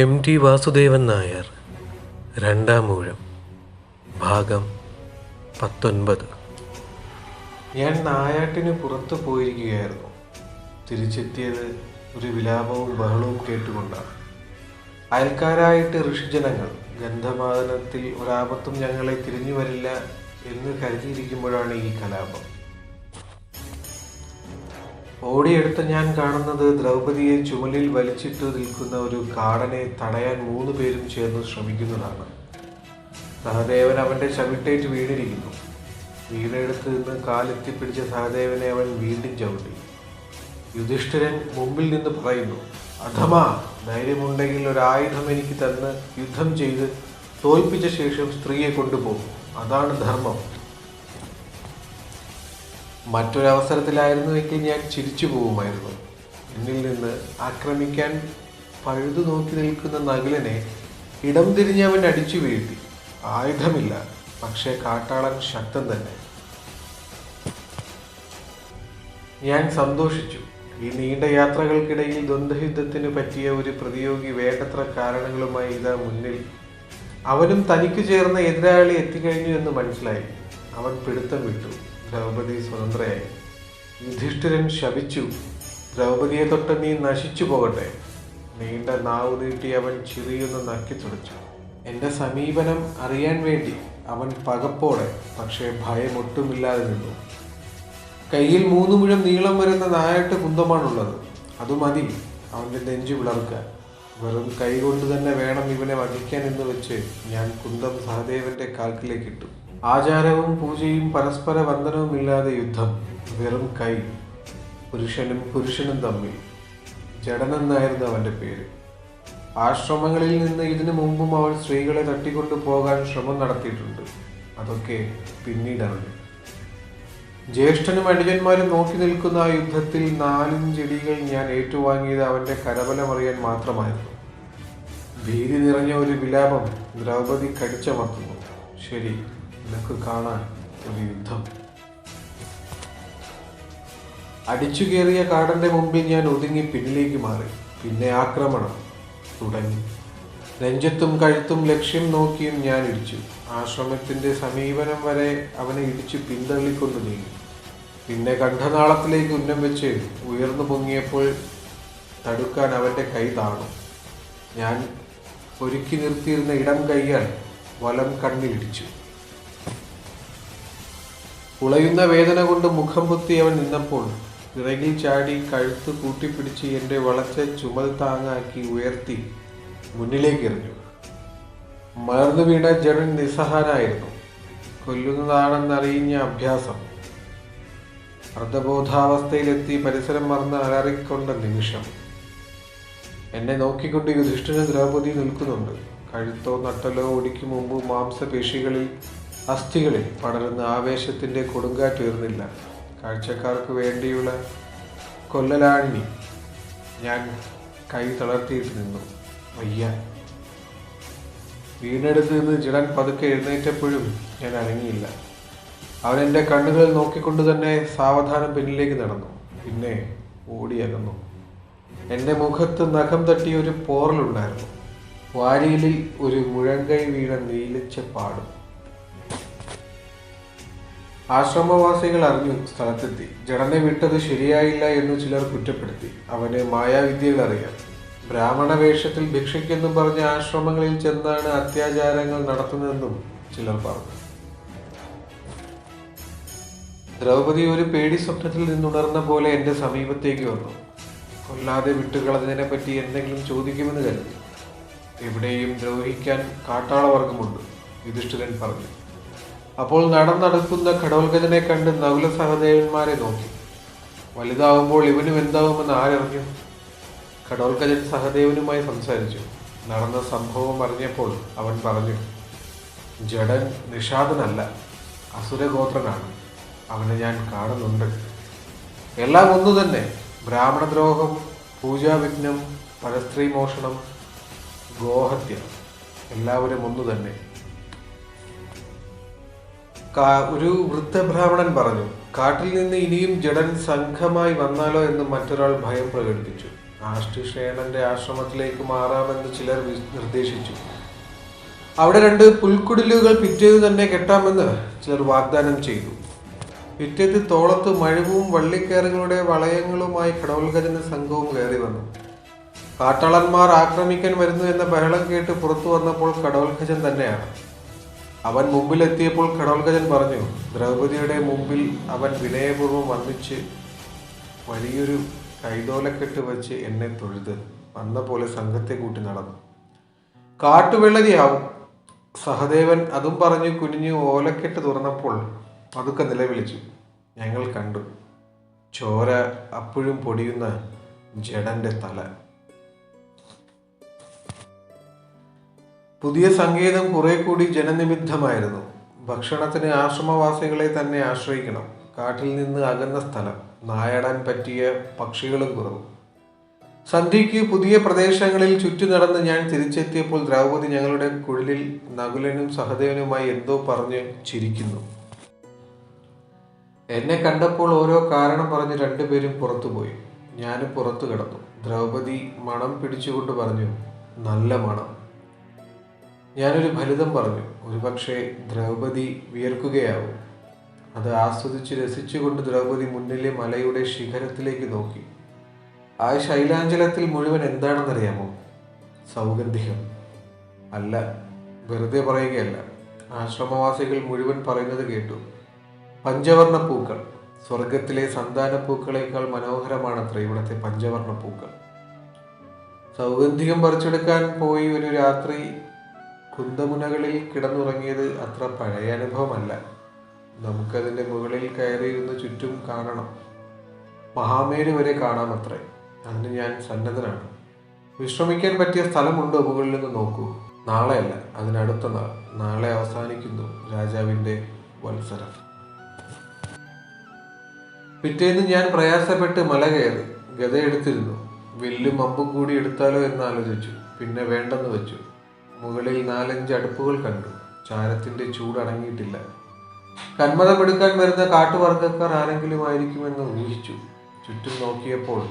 M T Vasudevan Nair രണ്ടാം ഊഴം ഭാഗം പത്തൊൻപത്. ഞാൻ നായാട്ടിന് പുറത്തു പോയിരിക്കുകയായിരുന്നു. തിരിച്ചെത്തിയത് ഒരു വിലാപവും ബഹളവും കേട്ടുകൊണ്ടാണ്. അയൽക്കാരായിട്ട് ഋഷിജനങ്ങൾ ഗന്ധമാദനത്തിൽ ഒരാപത്തും ഞങ്ങളെ തിരിഞ്ഞു വരില്ല എന്ന് കരുതിയിരിക്കുമ്പോഴാണ് ഈ കലാപം. ഓടിയെടുത്ത ഞാൻ കാണുന്നത് ദ്രൗപദിയെ ചുമലിൽ വലിച്ചിട്ട് നിൽക്കുന്ന ഒരു കാടനെ തടയാൻ മൂന്ന് പേരും ചേർന്ന് ശ്രമിക്കുന്നതാണ്. സഹദേവൻ അവന്റെ ചവിട്ടേറ്റ് വീണിരിക്കുന്നു. വീണെടുത്ത് നിന്ന് കാലെത്തിപ്പിടിച്ച സഹദേവനെ അവൻ വീണ്ടും ചവിട്ടി. യുധിഷ്ഠിരൻ മുമ്പിൽ നിന്ന് പറയുന്നു അഥമാ ധൈര്യമുണ്ടെങ്കിൽ ഒരു ആയുധം എനിക്ക് തന്ന് യുദ്ധം ചെയ്ത് തോൽപ്പിച്ച ശേഷം സ്ത്രീയെ കൊണ്ടുപോകും. അതാണ് ധർമ്മം. മറ്റൊരവസരത്തിലായിരുന്നുവെങ്കിൽ ഞാൻ ചിരിച്ചു പോകുമായിരുന്നു. എന്നിൽ നിന്ന് ആക്രമിക്കാൻ പഴുതു നോക്കി നിൽക്കുന്ന നകുലനെ ഇടം തിരിഞ്ഞവൻ അടിച്ചു വീഴ്ത്തി. ആയുധമില്ല പക്ഷേ കാട്ടാളൻ ശക്തൻ തന്നെ. ഞാൻ സന്തോഷിച്ചു. ഈ നീണ്ട യാത്രകൾക്കിടയിൽ ദ്വന്ദ്വയുദ്ധത്തിന് പറ്റിയ ഒരു പ്രതിയോഗി വേണ്ടത്ര കാരണങ്ങളുമായി ഇതാ മുന്നിൽ. അവനും തനിക്ക് ചേർന്ന എതിരാളി എത്തിക്കഴിഞ്ഞു എന്ന് മനസ്സിലായി. അവൻ പിടുത്തം വിട്ടു. ദ്രൗപദി സ്വതന്ത്രയായി. യുധിഷ്ഠിരൻ ശപിച്ചു. ദ്രൗപദിയെ തൊട്ട് നീ നശിച്ചു പോകട്ടെ. നീണ്ട നാവ് നീട്ടി അവൻ ചിറിയൊന്ന് നക്കി തുടച്ചു. എന്റെ സമീപനം അറിയാൻ വേണ്ടി അവൻ പകപ്പോടെ പക്ഷേ ഭയമൊട്ടുമില്ലാതെ നിന്നു. കയ്യിൽ മൂന്ന് മുഴം നീളം വരുന്ന നായാട്ട് കുന്തമാണുള്ളത്. അത് മതി അവന്റെ നെഞ്ചു വിളർക്കാൻ. വെറും കൈകൊണ്ട് തന്നെ വേണം ഇവനെ വധിക്കാൻ എന്ന് വെച്ച് ഞാൻ കുന്തം സഹദേവന്റെ കാൽക്കിലേക്ക് ഇട്ടു. ആചാരവും പൂജയും പരസ്പര ബന്ധനവുമില്ലാതെ യുദ്ധം. വെറും കൈ. പുരുഷനും പുരുഷനും തമ്മിൽ. ജഡനെന്നായിരുന്നു അവന്റെ പേര്. ആശ്രമങ്ങളിൽ നിന്ന് ഇതിനു മുമ്പും അവൾ സ്ത്രീകളെ തട്ടിക്കൊണ്ടു പോകാൻ ശ്രമം നടത്തിയിട്ടുണ്ട്. അതൊക്കെ പിന്നീടറിഞ്ഞു ജ്യേഷ്ഠനും അനുജന്മാരും നോക്കി നിൽക്കുന്ന ആ യുദ്ധത്തിൽ നാലും ചെടികൾ ഞാൻ ഏറ്റുവാങ്ങിയത് അവന്റെ കരബലമറിയാൻ മാത്രമായിരുന്നു. ഭീതി നിറഞ്ഞ ഒരു വിലാപം ദ്രൗപദി കടിച്ചമർത്തുന്നു. ശരി. നിനക്ക് കാണാൻ ഒരു യുദ്ധം. അടിച്ചു കയറിയ കാടന്റെ മുമ്പിൽ ഞാൻ ഒതുങ്ങി പിന്നിലേക്ക് മാറി. പിന്നെ ആക്രമണം തുടങ്ങി. നെഞ്ചത്തും കഴുത്തും ലക്ഷ്യം നോക്കിയും ഞാൻ ഇടിച്ചു. ആശ്രമത്തിന്റെ സമീപനം വരെ അവനെ ഇടിച്ചു പിന്തള്ളിക്കൊണ്ട് നീങ്ങി. പിന്നെ കണ്ഠനാളത്തിലേക്ക് ഉന്നം വെച്ച് ഉയർന്നു പൊങ്ങിയപ്പോൾ തടുക്കാൻ അവന്റെ കൈ താണു. ഞാൻ ഒരുക്കി നിർത്തിയിരുന്ന ഇടം കൈയാൽ വലം കണ്ണിലിടിച്ചു ഉളയുന്ന വേദന കൊണ്ട് മുഖം പൊത്തി അവൻ നിന്നപ്പോൾ പിറകിൽ ചാടി കഴുത്ത് കൂട്ടിപ്പിടിച്ച് എന്റെ വളച്ച ചുമൽ താങ്ങാക്കി ഉയർത്തി മുന്നിലേക്ക് എറിഞ്ഞു. മലർന്നു വീണ ജഡൻ നിസ്സഹാനായിരുന്നു കൊല്ലുന്നതാണെന്നറിയിഞ്ഞ അഭ്യാസം. അർദ്ധബോധാവസ്ഥയിലെത്തി പരിസരം മറന്ന് അലറിക്കൊണ്ട നിമിഷം. എന്നെ നോക്കിക്കൊണ്ട് യുധിഷ്ഠിരൻ ദ്രൗപദി നിൽക്കുന്നുണ്ട്. കഴുത്തോ നട്ടലോ ഒടിക്കും മുമ്പ് മാംസപേശികളിൽ അസ്ഥികളിൽ പടരുന്ന ആവേശത്തിന്റെ കൊടുങ്കാറ്റുയർന്നില്ല കാഴ്ചക്കാർക്ക് വേണ്ടിയുള്ള കൊല്ലലാണിനി. ഞാൻ കൈ തളർത്തിയിട്ട് നിന്നു. വയ്യ. വീണെടുത്ത് നിന്ന് ജിടൻ പതുക്കെ എഴുന്നേറ്റപ്പോഴും ഞാൻ അനങ്ങിയില്ല. അവൻ എന്റെ കണ്ണുകളിൽ നോക്കിക്കൊണ്ട് തന്നെ സാവധാനം പിന്നിലേക്ക് നടന്നു. പിന്നെ ഓടിയകന്നു എന്റെ മുഖത്ത് നഖം തട്ടിയ ഒരു പോറലുണ്ടായിരുന്നു. വാരിയിലിൽ ഒരു മുഴങ്കൈ വീണ നീലിച്ച പാടും. ആശ്രമവാസികൾ അറിഞ്ഞു സ്ഥലത്തെത്തി. ജടനെ വിട്ടത് ശരിയായില്ല എന്ന് ചിലർ കുറ്റപ്പെടുത്തി. അവന് മായാവിദ്യകൾ അറിയാം. ബ്രാഹ്മണ വേഷത്തിൽ ഭിക്ഷയ്ക്കെന്നും പറഞ്ഞ ആശ്രമങ്ങളിൽ ചെന്നാണ് അത്യാചാരങ്ങൾ നടത്തുന്നതെന്നും ചിലർ പറഞ്ഞു. ദ്രൗപദി ഒരു പേടി സ്വപ്നത്തിൽ നിന്നുണർന്ന പോലെ എന്റെ സമീപത്തേക്ക് വന്നു. കൊല്ലാതെ വിട്ടുകളതിനെ പറ്റി എന്തെങ്കിലും ചോദിക്കുമെന്ന് കരുതി. എവിടെയും ദ്രോഹിക്കാൻ കാട്ടാളവർഗമുണ്ട് യുധിഷ്ഠിരൻ പറഞ്ഞു. അപ്പോൾ നടന്നടക്കുന്ന ഘടോൽഗജനെ കണ്ട് നകുല സഹദേവന്മാരെ നോക്കി. വലുതാവുമ്പോൾ ഇവനും എന്താവുമെന്ന് ആരറിഞ്ഞു? ഘടോൽഗജൻ സഹദേവനുമായി സംസാരിച്ചു. നടന്ന സംഭവം അറിഞ്ഞപ്പോൾ അവൻ പറഞ്ഞു ജഡൻ നിഷാദനല്ല അസുരഗോത്രനാണ്. അവനെ ഞാൻ കാണുന്നുണ്ട്. എല്ലാം ഒന്നു തന്നെ. ബ്രാഹ്മണദ്രോഹം പൂജാവിഘ്നം പരസ്ത്രീ മോഷണം ഗോഹത്യ എല്ലാവരും ഒന്നു തന്നെ. ഒരു വൃദ്ധബ്രാഹ്മണൻ പറഞ്ഞു കാട്ടിൽ നിന്ന് ഇനിയും ജഡൻ സംഘമായി വന്നാലോ എന്ന് മറ്റൊരാൾ ഭയം പ്രകടിപ്പിച്ചു. ആഷ്ടിഷേണന്റെ ആശ്രമത്തിലേക്ക് മാറാമെന്ന് ചിലർ നിർദ്ദേശിച്ചു. അവിടെ രണ്ട് പുൽക്കുടിലുകൾ പിറ്റേന്ന് തന്നെ കെട്ടാമെന്ന് ചിലർ വാഗ്ദാനം ചെയ്തു. പിറ്റേത്ത് തോളത്ത് മഴവും വള്ളിക്കയറുകളുടെ വളയങ്ങളുമായി കടവൽകരുന്ന സംഘവും കയറി വന്നു. കാട്ടാളന്മാർ ആക്രമിക്കാൻ വരുന്നു എന്ന ബഹളം കേട്ട് പുറത്തു വന്നപ്പോൾ കടവൽഖജൻ തന്നെയാണ്. അവൻ മുമ്പിലെത്തിയപ്പോൾ കടോൽഗജൻ പറഞ്ഞു ദ്രൗപതിയുടെ മുമ്പിൽ അവൻ വിനയപൂർവം വന്നിച്ച് വലിയൊരു കൈതോലക്കെട്ട് വെച്ച് എന്നെ തൊഴുത്. വന്ന പോലെ സംഘത്തെ കൂട്ടി നടന്നു. കാട്ടുവെള്ളരിയാവും. സഹദേവൻ അതും പറഞ്ഞു കുനിഞ്ഞു ഓലക്കെട്ട് തുറന്നപ്പോൾ പതുക്കെ നിലവിളിച്ചു. ഞങ്ങൾ കണ്ടു. ചോര അപ്പോഴും പൊടിയുന്ന ജഡന്റെ തല. പുതിയ സംഗീതം കുറെ കൂടി ജനനിമിദ്ധമായിരുന്നു ഭക്ഷണത്തിന് ആശ്രമവാസികളെ തന്നെ ആശ്രയിക്കണം. കാട്ടിൽ നിന്ന് അകന്ന സ്ഥലം. നായടാൻ പറ്റിയ പക്ഷികളും കുറവ്. സന്ധ്യയ്ക്ക് പുതിയ പ്രദേശങ്ങളിൽ ചുറ്റി നടന്ന് ഞാൻ തിരിച്ചെത്തിയപ്പോൾ ദ്രൗപദി ഞങ്ങളുടെ കുഴലിൽ നകുലനും സഹദേവനുമായി എന്തോ പറഞ്ഞ് ചിരിക്കുന്നു. എന്നെ കണ്ടപ്പോൾ ഓരോ കാരണം പറഞ്ഞ് രണ്ടുപേരും പുറത്തുപോയി. ഞാനും പുറത്തു കിടന്നു. ദ്രൗപദി മണം പിടിച്ചുകൊണ്ട് പറഞ്ഞു നല്ല മണം. ഞാനൊരു ഫലിതം പറഞ്ഞു. ഒരുപക്ഷെ ദ്രൗപദി വിയർക്കുകയാവും. അത് ആസ്വദിച്ച് രസിച്ചുകൊണ്ട് ദ്രൗപദി മുന്നിലെ മലയുടെ ശിഖരത്തിലേക്ക് നോക്കി. ആ ശൈലാഞ്ചലത്തിൽ മുഴുവൻ എന്താണെന്നറിയാമോ? സൗഗന്ധികം. അല്ല വെറുതെ പറയുകയല്ല. ആശ്രമവാസികൾ മുഴുവൻ പറയുന്നത് കേട്ടു. പഞ്ചവർണ പൂക്കൾ സ്വർഗത്തിലെ സന്താന പൂക്കളേക്കാൾ മനോഹരമാണത്ര ഇവിടുത്തെ പഞ്ചവർണ പൂക്കൾ സൗഗന്ധികം പറിച്ചെടുക്കാൻ പോയി ഒരു രാത്രി കുന്തമുനകളിൽ കിടന്നുറങ്ങിയത് അത്ര പഴയ അനുഭവമല്ല. നമുക്കതിന്റെ മുകളിൽ കയറി കയറിയിരുന്ന് ചുറ്റും കാണണം. മഹാമേരു വരെ കാണാം കാണാമത്രേ. അതിന് ഞാൻ സന്നദ്ധനാണ്. വിശ്രമിക്കാൻ പറ്റിയ സ്ഥലമുണ്ടോ മുകളിൽ നിന്ന് നോക്കൂ. നാളെയല്ല അതിനടുത്ത നാൾ. നാളെ അവസാനിക്കുന്നു രാജാവിന്റെ വത്സരം. പിറ്റേന്ന് ഞാൻ പ്രയാസപ്പെട്ട് മല കയറി ഗത എടുത്തിരുന്നു. വില്ലും അമ്പും കൂടി എടുത്താലോ എന്ന് ആലോചിച്ചു. പിന്നെ വേണ്ടെന്ന് വെച്ചു. മുകളിൽ നാലഞ്ച് അടുപ്പുകൾ കണ്ടു. ചാരത്തിന്റെ ചൂടടങ്ങിയിട്ടില്ല കന്മതമെടുക്കാൻ വരുന്ന കാട്ടുവർഗക്കാർ ആരെങ്കിലും ആയിരിക്കുമെന്ന് ഊഹിച്ചു. ചുറ്റും നോക്കിയപ്പോൾ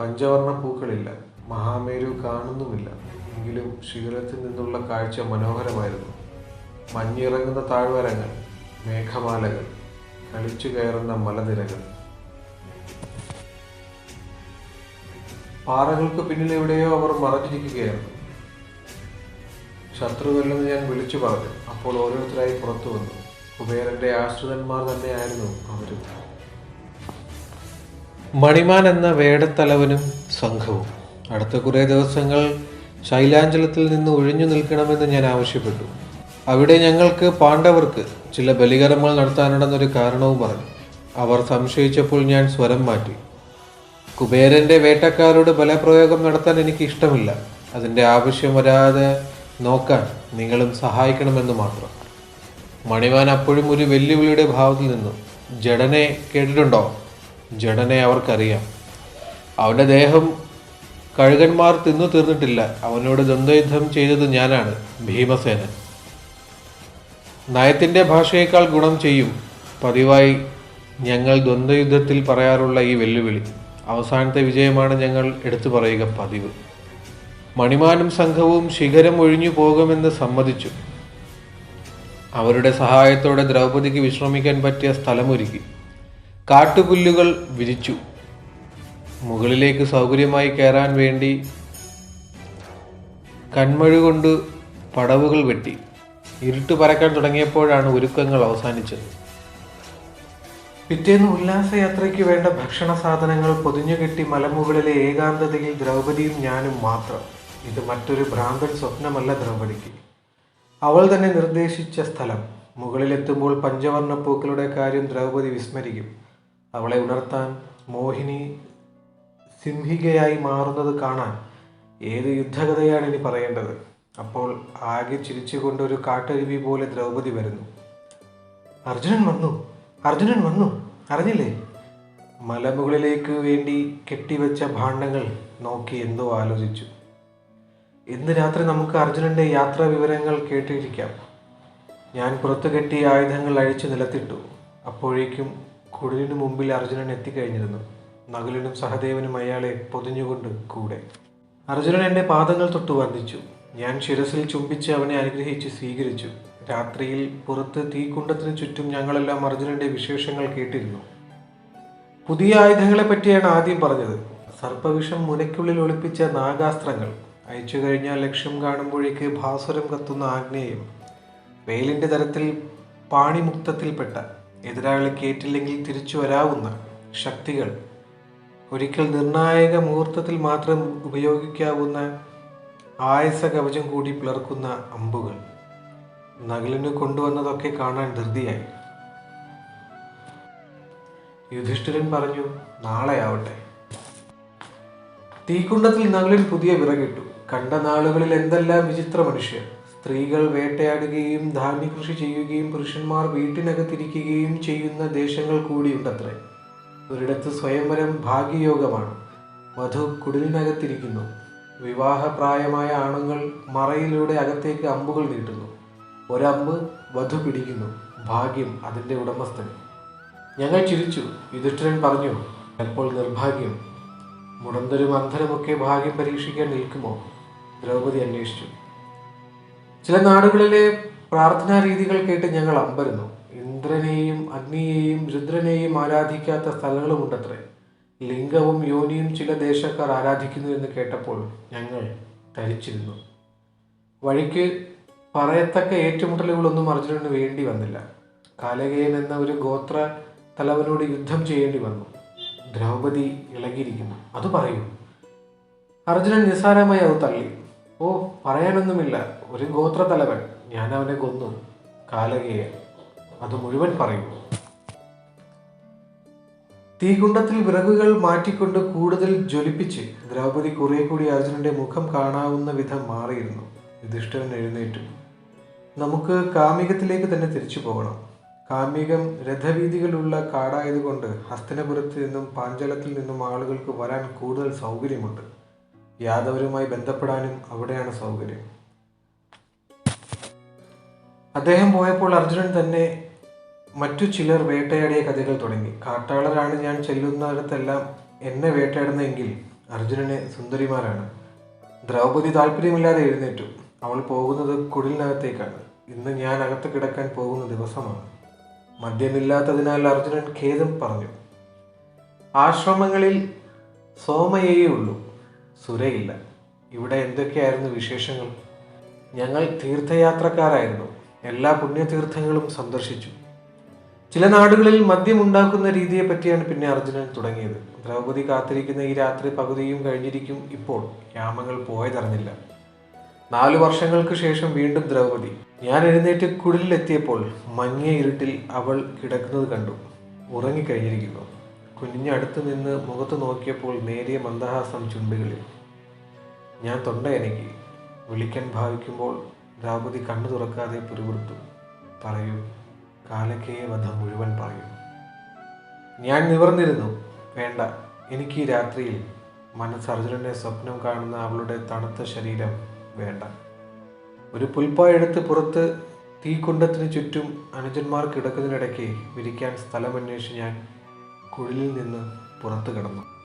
പഞ്ചവർണ പൂക്കളില്ല. മഹാമേരു കാണുന്നുമില്ല. എങ്കിലും ശിഖരത്തിൽ നിന്നുള്ള കാഴ്ച മനോഹരമായിരുന്നു. മഞ്ഞിറങ്ങുന്ന താഴ്വരങ്ങൾ മേഘമാലകൾ കളിച്ചു കയറുന്ന മലനിരകൾ. പാറകൾക്ക് പിന്നിൽ എവിടെയോ അവർ മറഞ്ഞിരിക്കുകയായിരുന്നു. ശത്രുവല്ലെന്ന് ഞാൻ വിളിച്ചു പറഞ്ഞു. അപ്പോൾ ഓരോരുത്തരായി പുറത്തു വന്നു. കുബേരന്റെ ആശ്രിതന്മാർ തന്നെയായിരുന്നു അവരും. മണിമാൻ എന്ന വേടത്തലവനും സംഘവും. അടുത്ത കുറേ ദിവസങ്ങൾ ശൈലാഞ്ചലത്തിൽ നിന്ന് ഒഴിഞ്ഞു നിൽക്കണമെന്ന് ഞാൻ ആവശ്യപ്പെട്ടു. അവിടെ ഞങ്ങൾക്ക് പാണ്ഡവർക്ക് ചില ബലികർമ്മങ്ങൾ നടത്താനുണ്ടെന്നൊരു കാരണവും പറഞ്ഞു. അവർ സംശയിച്ചപ്പോൾ ഞാൻ സ്വരം മാറ്റി. കുബേരന്റെ വേട്ടക്കാരോട് ബലപ്രയോഗം നടത്താൻ എനിക്ക് ഇഷ്ടമില്ല. അതിന്റെ ആവശ്യം വരാതെ നോക്കാൻ നിങ്ങളും സഹായിക്കണമെന്ന് മാത്രം. മണിവാൻ അപ്പോഴും ഒരു വെല്ലുവിളിയുടെ ഭാവത്തിൽ നിന്നു. ജഡനെ കേട്ടിട്ടുണ്ടോ? ജഡനെ അവർക്കറിയാം. അവന്റെ ദേഹം കഴുകന്മാർ തിന്നു തീർന്നിട്ടില്ല. അവനോട് ദ്വന്ദ്വയുദ്ധം ചെയ്തത് ഞാനാണ് ഭീമസേനൻ. നയത്തിന്റെ ഭാഷയേക്കാൾ ഗുണം ചെയ്യും. പതിവായി ഞങ്ങൾ ദ്വന്ദ്വയുദ്ധത്തിൽ പറയാറുള്ള ഈ വെല്ലുവിളി. അവസാനത്തെ വിജയമാണ് ഞങ്ങൾ എടുത്തു പറയുക പതിവ്. മണിമാനും സംഘവും ശിഖരം ഒഴിഞ്ഞു പോകുമെന്ന് സമ്മതിച്ചു. അവരുടെ സഹായത്തോടെ ദ്രൗപദിക്ക് വിശ്രമിക്കാൻ പറ്റിയ സ്ഥലമൊരുക്കി. കാട്ടുപുല്ലുകൾ വിരിച്ചു. മുകളിലേക്ക് സൗകര്യമായി കയറാൻ വേണ്ടി കൺമഴുകൊണ്ട് പടവുകൾ വെട്ടി. ഇരുട്ട് പരക്കാൻ തുടങ്ങിയപ്പോഴാണ് ഒരുക്കങ്ങൾ അവസാനിച്ചത്. പിറ്റേന്ന് ഉല്ലാസയാത്രയ്ക്ക് വേണ്ട ഭക്ഷണ സാധനങ്ങൾ പൊതിഞ്ഞുകെട്ടി മലമുകളിലെ ഏകാന്തതയിൽ ദ്രൗപദിയും ഞാനും മാത്രം. ഇത് മറ്റൊരു ഭ്രാന്തൻ സ്വപ്നമല്ല ദ്രൗപദിക്ക്. അവൾ തന്നെ നിർദ്ദേശിച്ച സ്ഥലം. മുകളിലെത്തുമ്പോൾ പഞ്ചവർണ പൂക്കളുടെ കാര്യം ദ്രൗപദി വിസ്മരിക്കും. അവളെ ഉണർത്താൻ മോഹിനി സിംഹികയായി മാറുന്നത് കാണാൻ ഏത് യുദ്ധകഥയാണ് ഇനി പറയേണ്ടത്? അപ്പോൾ ആകെ ചിരിച്ചുകൊണ്ട് ഒരു കാട്ടരുവി പോലെ ദ്രൗപദി വരുന്നു. അർജുനൻ വന്നു അർജുനൻ വന്നു അറിഞ്ഞില്ലേ? മലമുകളിലേക്ക് വേണ്ടി കെട്ടിവെച്ച ഭാണ്ഡങ്ങൾ. നോക്കി എന്തോ ആലോചിച്ചു. ഇന്ന് രാത്രി നമുക്ക് അർജുനന്റെ യാത്രാ വിവരങ്ങൾ കേട്ടിരിക്കാം. ഞാൻ പുറത്തു കെട്ടിയ ആയുധങ്ങൾ അഴിച്ചു നിലത്തിട്ടു. അപ്പോഴേക്കും കുടിലിനു മുമ്പിൽ അർജുനൻ എത്തിക്കഴിഞ്ഞിരുന്നു. നകുലനും സഹദേവനും അയാളെ പൊതിഞ്ഞുകൊണ്ട് കൂടെ. അർജുനൻ എന്റെ പാദങ്ങൾ തൊട്ട് വന്ദിച്ചു. ഞാൻ ശിരസിൽ ചുംബിച്ച് അവനെ അനുഗ്രഹിച്ച് സ്വീകരിച്ചു. രാത്രിയിൽ പുറത്ത് തീക്കുണ്ടത്തിന് ചുറ്റും ഞങ്ങളെല്ലാം അർജുനന്റെ വിശേഷങ്ങൾ കേട്ടിരുന്നു. പുതിയ ആയുധങ്ങളെ പറ്റിയാണ് ആദ്യം പറഞ്ഞത്. സർപ്പവിഷം മുനയ്ക്കുള്ളിൽ ഒളിപ്പിച്ച നാഗാസ്ത്രങ്ങൾ. അയച്ചു കഴിഞ്ഞാൽ ലക്ഷ്യം കാണുമ്പോഴേക്ക് ഭാസുരം കത്തുന്ന ആഗ്നേയം വെയിലിന്റെ തരത്തിൽ പാണിമുക്തത്തിൽപ്പെട്ട എതിരാളി കേറ്റില്ലെങ്കിൽ തിരിച്ചു വരാവുന്ന ശക്തികൾ. ഒരിക്കൽ നിർണായക മുഹൂർത്തത്തിൽ മാത്രം ഉപയോഗിക്കാവുന്ന ആയസ കവചം കൂടി പിളർക്കുന്ന അമ്പുകൾ. നകലിന് കൊണ്ടുവന്നതൊക്കെ കാണാൻ ധൃതിയായി. യുധിഷ്ഠിരൻ പറഞ്ഞു നാളെ ആവട്ടെ തീക്കുണ്ടത്തിൽ നഗലിൻ പുതിയ വിറകിട്ടു. കണ്ട നാളുകളിൽ എന്തെല്ലാം വിചിത്ര മനുഷ്യർ. സ്ത്രീകൾ വേട്ടയാടുകയും ധാന്യകൃഷി ചെയ്യുകയും പുരുഷന്മാർ വീട്ടിനകത്തിരിക്കുകയും ചെയ്യുന്ന ദേശങ്ങൾ കൂടിയുണ്ടത്രേ. ഒരിടത്ത് സ്വയംവരം ഭാഗ്യയോഗമാണ്. വധു കുടിലിനകത്തിരിക്കുന്നു. വിവാഹപ്രായമായ ആണുങ്ങൾ മറയിലൂടെ അകത്തേക്ക് അമ്പുകൾ നീട്ടുന്നു. ഒരമ്പ് വധു പിടിക്കുന്നു. ഭാഗ്യം അതിന്റെ ഉടമസ്ഥൻ ഞങ്ങൾ ചിരിച്ചു. യുധിഷ്ഠിരൻ പറഞ്ഞു എപ്പോൾ നിർഭാഗ്യം. മുടന്തരും അന്ധരുമൊക്കെ ഭാഗ്യം പരീക്ഷിക്കാൻ നിൽക്കുമോ? ദ്രൗപദി അന്വേഷിച്ചു. ചില നാടുകളിലെ പ്രാർത്ഥനാ രീതികൾ കേട്ട് ഞങ്ങൾ അമ്പരുന്നു. ഇന്ദ്രനെയും അഗ്നിയെയും രുദ്രനെയും ആരാധിക്കാത്ത സ്ഥലങ്ങളുമുണ്ടത്രേ. ലിംഗവും യോനിയും ചില ദേശക്കാർ ആരാധിക്കുന്നു എന്ന് കേട്ടപ്പോൾ ഞങ്ങൾ ധരിച്ചിരുന്നു വഴിക്ക് പറയത്തക്ക ഏറ്റുമുട്ടലുകളൊന്നും അർജുനന് വേണ്ടി വന്നില്ല. കാലകയൻ എന്ന ഒരു ഗോത്ര തലവനോട് യുദ്ധം ചെയ്യേണ്ടി വന്നു. ദ്രൗപദി ഇളകിയിരിക്കുന്നു. അത് പറയൂ. അർജുനൻ നിസ്സാരമായി അത് തള്ളി. ഓ പറയാനൊന്നുമില്ല. ഒരു ഗോത്ര തലവൻ ഞാൻ അവനെ കൊന്നു. കാലകയെ. അത് മുഴുവൻ പറയും. തീകുണ്ടത്തിൽ വിറകുകൾ മാറ്റിക്കൊണ്ട് കൂടുതൽ ജ്വലിപ്പിച്ച് ദ്രൗപദി കുറെ കൂടി അർജുനന്റെ മുഖം കാണാവുന്ന വിധം മാറിയിരുന്നു. യുധിഷ്ഠിരൻ എഴുന്നേറ്റു. നമുക്ക് കാമികത്തിലേക്ക് തന്നെ തിരിച്ചു പോകണം. കാമികം രഥവീതികളുള്ള കാടായതുകൊണ്ട് ഹസ്തനപുരത്ത് നിന്നും പാഞ്ചലത്തിൽ നിന്നും ആളുകൾക്ക് വരാൻ കൂടുതൽ സൗകര്യമുണ്ട്. യാദവരുമായി ബന്ധപ്പെടാനും അവിടെയാണ് സൗകര്യം. അദ്ദേഹം പോയപ്പോൾ അർജുനൻ തന്നെ മറ്റു ചിലർ വേട്ടയാടിയ കഥകൾ തുടങ്ങി. കാട്ടാളരാണ് ഞാൻ ചെല്ലുന്നിടത്തെല്ലാം എന്നെ വേട്ടയാടുന്നെങ്കിൽ അർജുനനെ സുന്ദരിമാരാണ്. ദ്രൗപദി താല്പര്യമില്ലാതെ എഴുന്നേറ്റു. അവൾ പോകുന്നത് കുടിലിനകത്തേക്കാണ്. ഇന്ന് ഞാൻ അകത്ത് കിടക്കാൻ പോകുന്ന ദിവസമാണ്. മദ്യമില്ലാത്തതിനാൽ അർജുനൻ ഖേദം പറഞ്ഞു. ആശ്രമങ്ങളിൽ സോമയേ ഉള്ളൂ. സുരയില്ല. ഇവിടെ എന്തൊക്കെയായിരുന്നു വിശേഷങ്ങൾ? ഞങ്ങൾ തീർത്ഥയാത്രക്കാരായിരുന്നു. എല്ലാ പുണ്യതീർത്ഥങ്ങളും സന്ദർശിച്ചു. ചില നാടുകളിൽ മദ്യം ഉണ്ടാക്കുന്ന രീതിയെ പറ്റിയാണ് പിന്നെ അർജുനൻ തുടങ്ങിയത്. ദ്രൗപദി കാത്തിരിക്കുന്ന ഈ രാത്രി പകുതിയും കഴിഞ്ഞിരിക്കും ഇപ്പോൾ. യാമങ്ങൾ പോയതറിഞ്ഞില്ല. നാലു വർഷങ്ങൾക്ക് ശേഷം വീണ്ടും ദ്രൗപദി. ഞാൻ എഴുന്നേറ്റ് കുടിലെത്തിയപ്പോൾ മങ്ങിയ ഇരുട്ടിൽ അവൾ കിടക്കുന്നത് കണ്ടു. ഉറങ്ങിക്കഴിഞ്ഞിരിക്കുന്നു. കുഞ്ഞടുത്ത് നിന്ന് മുഖത്ത് നോക്കിയപ്പോൾ നേരിയ മന്ദഹാസം ചുണ്ടുകളിൽ. ഞാൻ തൊണ്ടയനക്കി വിളിക്കാൻ ഭാവിക്കുമ്പോൾ ദ്രൗപതി കണ്ണു തുറക്കാതെ പിറുപിറുത്തു. പറയൂ കാലക്കേയ വധം മുഴുവൻ പറയൂ. ഞാൻ നിവർന്നിരുന്നു. വേണ്ട എനിക്ക് ഈ രാത്രിയിൽ മനസ്സർജുനനെ സ്വപ്നം കാണുന്ന അവളുടെ തണുത്ത ശരീരം വേണ്ട. ഒരു പുൽപ്പായെടുത്ത് പുറത്ത് തീക്കുണ്ടത്തിന് ചുറ്റും അനുജന്മാർ കിടക്കുന്നതിനിടയ്ക്ക് വിരിക്കാൻ സ്ഥലമന്വേഷിച്ച് ഞാൻ കുഴിലിൽ നിന്ന് പുറത്തു കിടന്നു.